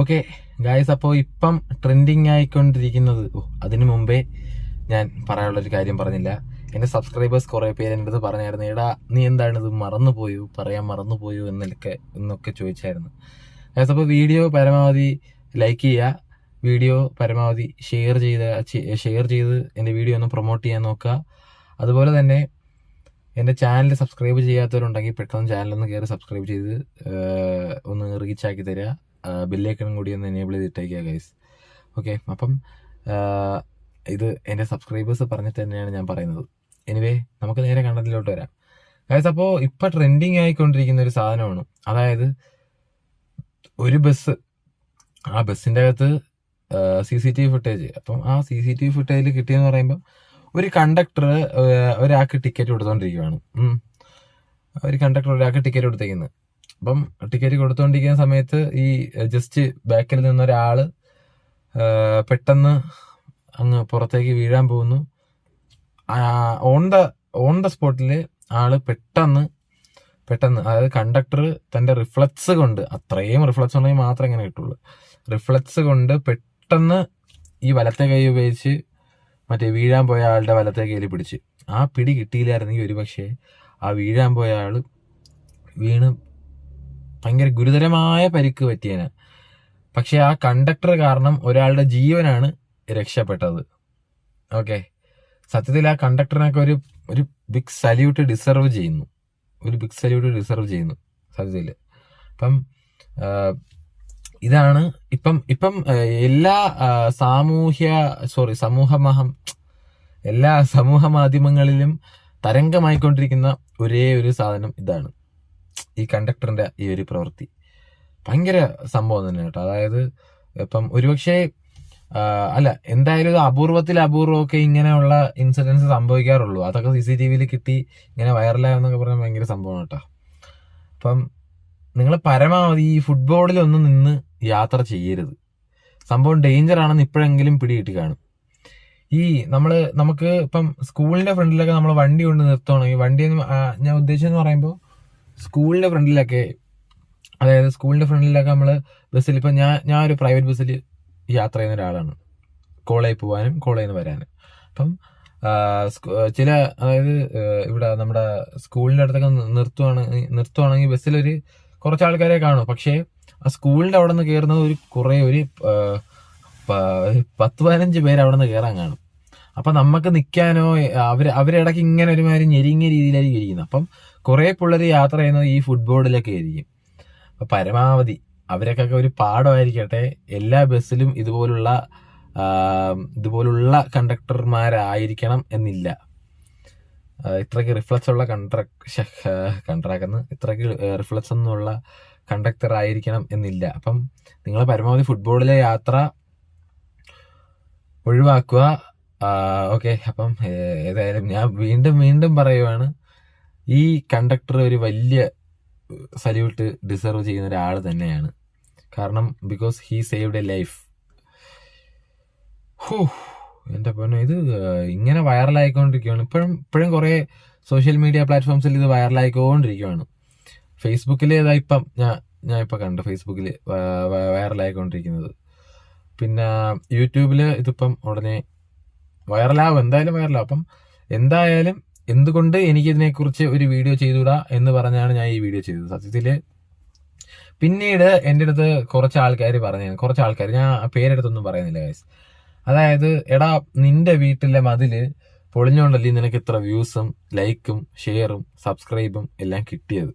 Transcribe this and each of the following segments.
Okay guys അപ്പോൾ ഇപ്പം trending ആയിക്കൊണ്ടിരിക്കുന്നത്. ഓ അതിനു മുമ്പേ ഞാൻ പറയാനുള്ളൊരു കാര്യം പറഞ്ഞില്ല. എന്റെ സബ്സ്ക്രൈബേഴ്സ് കുറേ പേര് എന്റെ അടുത്ത് പറഞ്ഞായിരുന്നു എടാ നീ എന്താണിത് മറന്നുപോയോ? പറയാൻ മറന്നുപോയോ? എന്നൊക്കെ എന്നൊക്കെ ചോദിച്ചായിരുന്നു. ഗായ്സ് അപ്പോൾ വീഡിയോ പരമാവധി ലൈക്ക് ചെയ്യുക. വീഡിയോ പരമാവധി ഷെയർ ചെയ്ത് ഷെയർ ചെയ്ത് എന്റെ വീഡിയോ ഒന്ന് പ്രൊമോട്ട് ചെയ്യാൻ നോക്കുക. അതുപോലെ തന്നെ എന്റെ ചാനൽ സബ്സ്ക്രൈബ് ചെയ്യാത്തവരുണ്ടെങ്കിൽ പെട്ടെന്ന് ചാനലൊന്ന് കയറി സബ്സ്ക്രൈബ് ചെയ്ത് ഒന്ന് റീച്ച് ആക്കി തരിക. ബില്ലേക്കനും കൂടി ഒന്ന് എനേബിൾ ചെയ്തിട്ടേക്കുക ഗൈസ് ഓക്കെ അപ്പം ഇത് എന്റെ സബ്സ്ക്രൈബേഴ്സ് പറഞ്ഞിട്ട് തന്നെയാണ് ഞാൻ പറയുന്നത്. എനിവേ നമുക്ക് നേരെ കണ്ടതിലോട്ട് വരാം. ഗൈസ് അപ്പോൾ ഇപ്പം ട്രെൻഡിങ് ആയിക്കൊണ്ടിരിക്കുന്ന ഒരു സാധനമാണ്. അതായത് ഒരു ബസ് ആ ബസ്സിന്റെ അകത്ത് C C T V footage അപ്പം ആ സി സി ടി വി ഫുട്ടേജിൽ കിട്ടിയെന്ന് പറയുമ്പോൾ ഒരു കണ്ടക്ടർ ഒരാൾക്ക് ടിക്കറ്റ് കൊടുത്തോണ്ടിരിക്കുകയാണ് ഉം. ഒരു കണ്ടക്ടർ ഒരാൾക്ക് ടിക്കറ്റ് കൊടുത്തേക്കുന്നത് അപ്പം ടിക്കറ്റ് കൊടുത്തുകൊണ്ടിരിക്കുന്ന സമയത്ത് ഈ ജസ്റ്റ് ബാക്കിൽ നിന്ന ഒരാൾ ആ, പെട്ടെന്ന് അങ്ങ് പുറത്തേക്ക് വീഴാൻ പോകുന്നു. ഓൺ ദ ഓൺ ദ സ്പോട്ടിൽ ആൾ പെട്ടെന്ന് പെട്ടെന്ന് അതായത് കണ്ടക്ടർ തന്റെ റിഫ്ലക്സ് കൊണ്ട് അത്രയും റിഫ്ലക്സ് ഉണ്ടെങ്കിൽ മാത്രമേ ഇങ്ങനെ കിട്ടുള്ളൂ. റിഫ്ലക്സ് കൊണ്ട് പെട്ടെന്ന് ഈ വലത്തെ കൈ ഉപയോഗിച്ച് മറ്റേ വീഴാൻ പോയ ആളുടെ വലത്തെ കയ്യിൽ പിടിച്ച്. ആ പിടി കിട്ടിയില്ലായിരുന്നെങ്കിൽ ഒരുപക്ഷെ ആ വീഴാൻ പോയ ആൾ വീണ് ഭയങ്കര ഗുരുതരമായ പരിക്ക് പറ്റിയേനെ. പക്ഷെ ആ കണ്ടക്ടർ കാരണം ഒരാളുടെ ജീവനാണ് രക്ഷപ്പെട്ടത്. ഓക്കെ. സത്യത്തിൽ ആ കണ്ടക്ടറിനൊക്കെ ഒരു ഒരു ബിഗ് സല്യൂട്ട് ഡിസർവ് ചെയ്യുന്നു. ഒരു ബിഗ് സല്യൂട്ട് ഡിസർവ് ചെയ്യുന്നു. സത്യത്തിൽ. അപ്പം ഇതാണ് ഇപ്പം ഇപ്പം എല്ലാ സാമൂഹ്യ സോറി സമൂഹ മഹം എല്ലാ സമൂഹ മാധ്യമങ്ങളിലും തരംഗമായിക്കൊണ്ടിരിക്കുന്ന ഒരേ ഒരു സാധനം ഇതാണ്. ഈ കണ്ടക്ടറിന്റെ ഈ ഒരു പ്രവൃത്തി. ഭയങ്കര സംഭവം തന്നെ കേട്ടോ. അതായത് ഇപ്പം ഒരുപക്ഷെ അല്ല എന്തായാലും അപൂർവത്തിൽ അപൂർവമൊക്കെ ഇങ്ങനെയുള്ള ഇൻസിഡൻസ് സംഭവിക്കാറുള്ളൂ. അതൊക്കെ സി സി ടി വിയിൽ കിട്ടി ഇങ്ങനെ വൈറലായെന്നൊക്കെ പറഞ്ഞാൽ ഭയങ്കര സംഭവമാണ് കേട്ടോ. അപ്പം നിങ്ങൾ പരമാവധി ഈ ഫുട്ബോളിലൊന്നും നിന്ന് യാത്ര ചെയ്യരുത്. സംഭവം ഡേഞ്ചർ ആണെന്ന് ഇപ്പോഴെങ്കിലും പിടികിട്ടി കാണും. ഈ നമ്മൾ നമുക്ക് ഇപ്പം സ്കൂളിന്റെ ഫ്രണ്ടിലൊക്കെ നമ്മൾ വണ്ടി കൊണ്ട് നിർത്തുകയാണെങ്കിൽ വണ്ടി ഞാൻ ഉദ്ദേശിച്ചെന്ന് പറയുമ്പോൾ സ്കൂളിന്റെ ഫ്രണ്ടിലൊക്കെ അതായത് സ്കൂളിന്റെ ഫ്രണ്ടിലൊക്കെ നമ്മൾ ബസ്സിൽ ഇപ്പം ഞാൻ ഞാൻ ഒരു പ്രൈവറ്റ് ബസ്സിൽ യാത്ര ചെയ്യുന്ന ഒരാളാണ്. കോളേജിൽ പോകാനും കോളേജിൽ നിന്ന് വരാനും. അപ്പം ചില അതായത് ഇവിടെ നമ്മുടെ സ്കൂളിന്റെ അടുത്തൊക്കെ നിർത്തുവാണെങ്കിൽ നിർത്തുവാണെങ്കിൽ ബസ്സിലൊരു കുറച്ച് ആൾക്കാരെ കാണും. പക്ഷേ ആ സ്കൂളിന്റെ അവിടെ നിന്ന് കയറുന്നത് ഒരു കുറേ ഒരു പത്ത് പതിനഞ്ച് പേര് അവിടെ നിന്ന് കയറാൻ കാണും. അപ്പൊ നമുക്ക് നിൽക്കാനോ അവർ അവരിടയ്ക്ക് ഇങ്ങനെ ഒരുമാതിരി ഞെരിങ്ങിയ രീതിയിലായിരിക്കും ഇരിക്കുന്നത്. അപ്പം കുറെ പിള്ളേർ യാത്ര ചെയ്യുന്നത് ഈ ഫുട്ബോളിലൊക്കെ ആയിരിക്കും. അപ്പൊ പരമാവധി അവരൊക്കെ ഒരു പാഠമായിരിക്കട്ടെ. എല്ലാ ബസ്സിലും ഇതുപോലുള്ള ഇതുപോലുള്ള കണ്ടക്ടർമാരായിരിക്കണം എന്നില്ല. ഇത്രയ്ക്ക് റിഫ്ലക്സ് ഉള്ള കൺട്രാക്ട് കൺട്രാക്ട് ഇത്രയ്ക്ക് റിഫ്ലക്സ് ഒന്നുമുള്ള കണ്ടക്ടർ ആയിരിക്കണം എന്നില്ല. അപ്പം നിങ്ങൾ പരമാവധി ഫുട്ബോളിലെ യാത്ര ഒഴിവാക്കുക. ഓക്കെ അപ്പം ഏതായാലും ഞാൻ വീണ്ടും വീണ്ടും പറയുവാണ് ഈ കണ്ടക്ടർ ഒരു വലിയ സല്യൂട്ട് ഡിസർവ് ചെയ്യുന്ന ഒരാൾ തന്നെയാണ്. കാരണം because he saved a life ഹോ എന്റെ പൊന്നെ ഇത് ഇങ്ങനെ വൈറലായിക്കൊണ്ടിരിക്കുകയാണ് ഇപ്പോഴും ഇപ്പോഴും കുറേ സോഷ്യൽ മീഡിയ പ്ലാറ്റ്ഫോംസിൽ ഇത് വൈറലായിക്കൊണ്ടിരിക്കുകയാണ് ഫേസ്ബുക്കിൽ ഏതാ ഇപ്പം ഞാൻ ഞാൻ ഇപ്പം കണ്ടു ഫേസ്ബുക്കിൽ വൈറലായിക്കൊണ്ടിരിക്കുന്നത് പിന്നെ യൂട്യൂബിൽ ഇതിപ്പം ഉടനെ വൈറലാവും എന്തായാലും വൈറലാവും അപ്പം എന്തായാലും എന്തുകൊണ്ട് എനിക്കിതിനെക്കുറിച്ച് ഒരു വീഡിയോ ചെയ്തുകൂടാ എന്ന് പറഞ്ഞാണ് ഞാൻ ഈ വീഡിയോ ചെയ്തത് സത്യത്തിൽ പിന്നീട് എന്റെ അടുത്ത് കുറച്ച് ആൾക്കാർ പറഞ്ഞു കുറച്ച് ആൾക്കാർ ഞാൻ പേരെടുത്തൊന്നും പറയുന്നില്ല ഗൈസ് അതായത് എടാ നിന്റെ വീട്ടിലെ മതിൽ പൊളിഞ്ഞോണ്ടല്ലേ നിനക്ക് ഇത്ര വ്യൂസും ലൈക്കും ഷെയറും സബ്സ്ക്രൈബും എല്ലാം കിട്ടിയത്?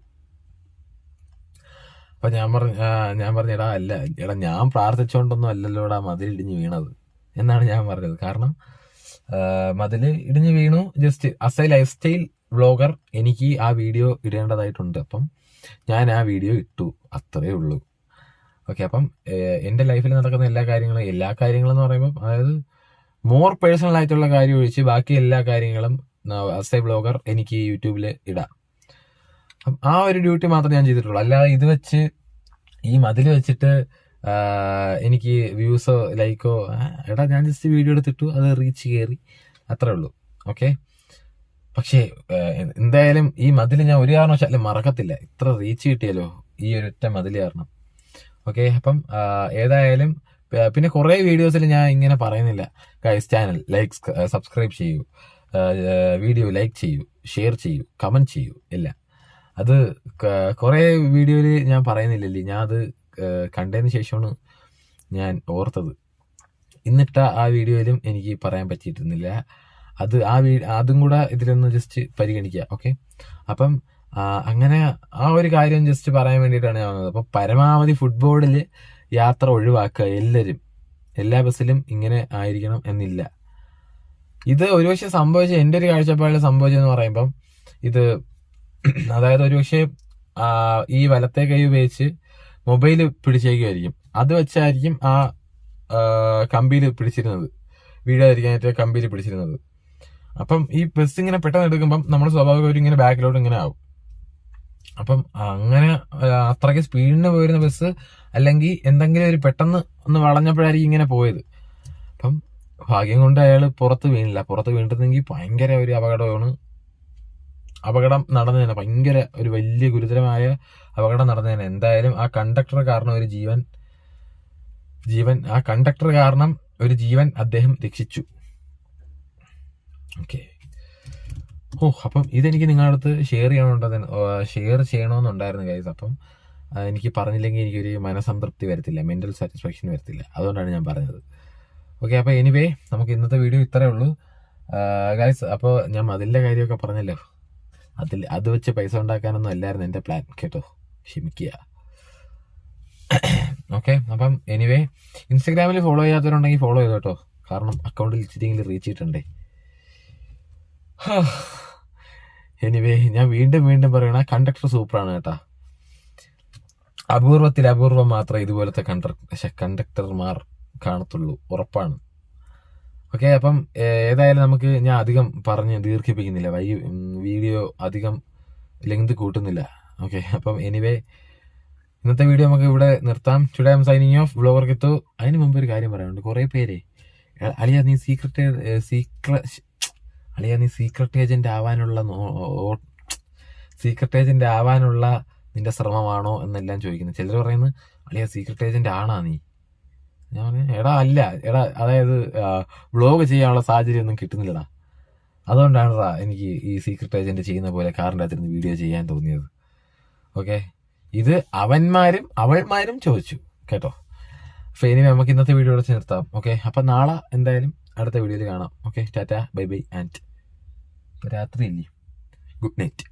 അപ്പൊ ഞാൻ പറഞ്ഞു ഞാൻ പറഞ്ഞു എടാ അല്ല എടാ ഞാൻ പ്രാർത്ഥിച്ചുകൊണ്ടൊന്നും അല്ലല്ലോടാ മതിൽ ഇടിഞ്ഞ് വീണത് എന്നാണ് ഞാൻ പറഞ്ഞത്. കാരണം ആ, മതിൽ ഇടിഞ്ഞ് വീണു. Just as a life style vlogger എനിക്ക് ആ വീഡിയോ ഇടേണ്ടതായിട്ടുണ്ട്. അപ്പം ഞാൻ ആ വീഡിയോ ഇട്ടു. അത്രേ ഉള്ളൂ. ഓക്കെ അപ്പം എന്റെ ലൈഫിൽ നടക്കുന്ന എല്ലാ കാര്യങ്ങളും എല്ലാ കാര്യങ്ങളും എന്ന് പറയുമ്പോൾ അതായത് മോർ പേഴ്സണൽ ആയിട്ടുള്ള കാര്യം ഒഴിച്ച് ബാക്കി എല്ലാ കാര്യങ്ങളും ആസ് എ ബ്ലോഗർ എനിക്ക് യൂട്യൂബിൽ ഇടാം. ആ ഒരു ഡ്യൂട്ടി മാത്രമേ ഞാൻ ചെയ്തിട്ടുള്ളൂ. അല്ലാതെ ഇത് വെച്ച് ഈ മതിൽ വെച്ചിട്ട് എനിക്ക് വ്യൂസോ ലൈക്കോ എടാ ഞാൻ ജസ്റ്റ് വീഡിയോ എടുത്തിട്ടു അത് റീച്ച് കയറി അത്രേ ഉള്ളൂ. ഓക്കെ പക്ഷേ എന്തായാലും ഈ മതിൽ ഞാൻ ഒരു കാരണവശാലും മറക്കത്തില്ല. ഇത്ര റീച്ച് കിട്ടിയല്ലോ ഈ ഒരൊറ്റ മതിൽ കാരണം. ഓക്കെ അപ്പം ഏതായാലും പിന്നെ കുറേ വീഡിയോസിൽ ഞാൻ ഇങ്ങനെ പറയുന്നില്ല. ഗൈസ് ചാനൽ ലൈക്ക് സബ്സ്ക്രൈബ് ചെയ്യൂ. വീഡിയോ ലൈക്ക് ചെയ്യൂ. ഷെയർ ചെയ്യൂ. കമന്റ് ചെയ്യൂ. എല്ലാം അത് കുറേ വീഡിയോയിൽ ഞാൻ പറയുന്നില്ലല്ലേ. ഞാൻ അത് കണ്ടതിന് ശേഷമാണ് ഞാൻ ഓർത്തത്. ഇന്നിട്ട ആ വീഡിയോയിലും എനിക്ക് പറയാൻ പറ്റിയിരുന്നില്ല. അത് ആ വീ അതും കൂടെ ഇതിലൊന്ന് ജസ്റ്റ് പരിഗണിക്കുക ഓക്കെ അപ്പം അങ്ങനെ ആ ഒരു കാര്യം ജസ്റ്റ് പറയാൻ വേണ്ടിയിട്ടാണ് ഞാൻ വന്നത്. അപ്പോൾ പരമാവധി ഫുട്ബോളിൽ യാത്ര ഒഴിവാക്കുക എല്ലാവരും എല്ലാ ബസ്സിലും ഇങ്ങനെ ആയിരിക്കണം എന്നില്ല. ഇത് ഒരുപക്ഷെ സംഭവിച്ച എന്റെ ഒരു കാഴ്ചപ്പാടിൽ സംഭവിച്ചതെന്ന് പറയുമ്പം ഇത് അതായത് ഒരുപക്ഷെ ഈ വലത്തെ കൈ ഉപയോഗിച്ച് മൊബൈൽ പിടിച്ചേക്കുമായിരിക്കും അത് വെച്ചായിരിക്കും ആ കമ്പിയിൽ പിടിച്ചിരുന്നത്. വീഴാതിരിക്കാനായിട്ട് കമ്പിയിൽ പിടിച്ചിരുന്നത്. അപ്പം ഈ ബസ് ഇങ്ങനെ പെട്ടെന്ന് എടുക്കുമ്പം നമ്മുടെ സ്വാഭാവികമായിട്ടും ഇങ്ങനെ ബാക്കിലോട്ട് ഇങ്ങനെ ആവും. അപ്പം അങ്ങനെ അത്രയ്ക്ക് സ്പീഡിന് പോയിരുന്ന ബസ് അല്ലെങ്കിൽ എന്തെങ്കിലും ഒരു പെട്ടെന്ന് ഒന്ന് വളഞ്ഞപ്പോഴായിരിക്കും ഇങ്ങനെ പോയത്. അപ്പം ഭാഗ്യം കൊണ്ട് അയാൾ പുറത്ത് വീണില്ല. പുറത്ത് വീണിട്ടുണ്ടെങ്കിൽ ഭയങ്കര ഒരു അപകടമാണ്. അപകടം നടന്നതിന് ഭയങ്കര ഒരു വലിയ ഗുരുതരമായ അപകടം നടന്നതിന് എന്തായാലും ആ കണ്ടക്ടർ കാരണം ഒരു ജീവൻ ജീവൻ ആ കണ്ടക്ടർ കാരണം ഒരു ജീവൻ അദ്ദേഹം രക്ഷിച്ചു. ഓക്കെ ഓ അപ്പം ഇതെനിക്ക് നിങ്ങളുടെ അടുത്ത് ഷെയർ ചെയ്യണമെന്നുണ്ടെന്ന് ഷെയർ ചെയ്യണമെന്നുണ്ടായിരുന്നു ഗൈസ് അപ്പം എനിക്ക് പറഞ്ഞില്ലെങ്കിൽ എനിക്കൊരു മനസംതൃപ്തി വരത്തില്ല മെന്റൽ സാറ്റിസ്ഫാക്ഷൻ വരത്തില്ല. അതുകൊണ്ടാണ് ഞാൻ പറഞ്ഞത്. ഓക്കെ അപ്പോൾ എനിവേ നമുക്ക് ഇന്നത്തെ വീഡിയോ ഇത്രയേ ഉള്ളൂ. ഗൈസ് അപ്പോൾ ഞാൻ മതിലിന്റെ കാര്യമൊക്കെ പറഞ്ഞല്ലോ. അതിൽ അത് വെച്ച് പൈസ ഉണ്ടാക്കാനൊന്നും അല്ലായിരുന്നു എന്റെ പ്ലാൻ കേട്ടോ. ക്ഷമിക്കുക. ഓക്കെ അപ്പം എനിവേ ഇൻസ്റ്റഗ്രാമിൽ ഫോളോ ചെയ്യാത്തവരുണ്ടെങ്കിൽ ഫോളോ ചെയ്തോ കേട്ടോ. കാരണം അക്കൗണ്ടിൽ ഇച്ചിരിയെങ്കിലും റീച്ച് ചെയ്തിട്ടുണ്ടേ എനിവേ ഞാൻ വീണ്ടും വീണ്ടും പറയണ കണ്ടക്ടർ സൂപ്പറാണ് കേട്ടാ. അപൂർവത്തിൽ അപൂർവം മാത്രമേ ഇതുപോലത്തെ കണ്ടക്ടർ കണ്ടക്ടർമാർ കാണത്തുള്ളൂ. ഉറപ്പാണ്. ഓക്കെ അപ്പം ഏതായാലും നമുക്ക് ഞാൻ അധികം പറഞ്ഞ് ദീർഘിപ്പിക്കുന്നില്ല. വൈ വീഡിയോ അധികം ലെങ്ത് കൂട്ടുന്നില്ല. ഓക്കെ അപ്പം എനിവേ ഇന്നത്തെ വീഡിയോ നമുക്ക് ഇവിടെ നിർത്താം. Today I'm signing off vlogger Kithu അതിന് മുമ്പ് ഒരു കാര്യം പറയാനുണ്ട്. കുറേ പേര് എ- അളിയ നീ സീക്രട്ട് സീക്ര അളിയ നീ സീക്രട്ട് ഏജന്റ് ആവാനുള്ള സീക്രട്ട് ഏജന്റ് ആവാനുള്ള നിന്റെ ശ്രമമാണോ എന്നെല്ലാം ചോദിക്കുന്നത് ചിലർ പറയുന്നത് അളിയ സീക്രട്ട് ഏജന്റ് ആണാ നീ. ഞാൻ പറഞ്ഞു എടാ അല്ല എടാ അതായത് വ്ളോഗ് ചെയ്യാനുള്ള സാഹചര്യം ഒന്നും കിട്ടുന്നില്ലടാ. അതുകൊണ്ടാണ് എനിക്ക് ഈ സീക്രട്ട് ഏജന്റ് ചെയ്യുന്ന പോലെ കാറിന്റെ അകത്തിരുന്ന് വീഡിയോ ചെയ്യാൻ തോന്നിയത്. ഓക്കെ ഇത് അവന്മാരും അവൾമാരും ചോദിച്ചു കേട്ടോ? അപ്പൊ ഇനി നമുക്ക് ഇന്നത്തെ വീഡിയോ അടച്ച് നിർത്താം ഓക്കെ അപ്പൊ നാളെ എന്തായാലും അടുത്ത വീഡിയോയിൽ കാണാം okay tata bye bye and രാത്രി ഇല്ലേ ഗുഡ് നൈറ്റ്